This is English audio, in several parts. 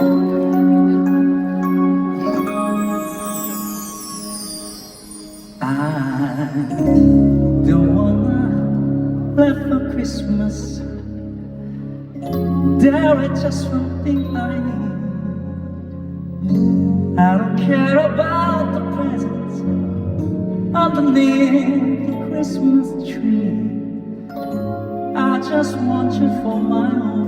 I don't wanna left for Christmas. there There is just one thing I need. I don't care about the presents underneath the Christmas tree. I just want you for my own.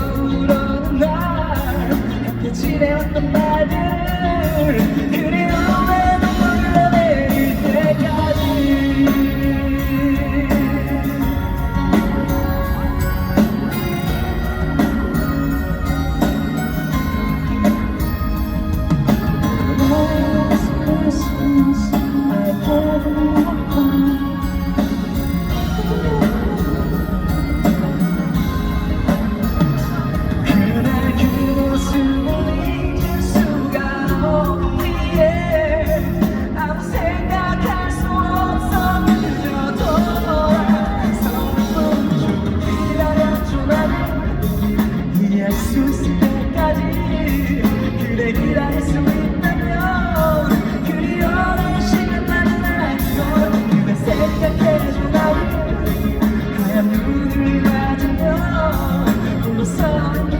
울어는 날 함께 지내왔던 날들 그리움에 눈물 내릴 때까지. Thank gave sun.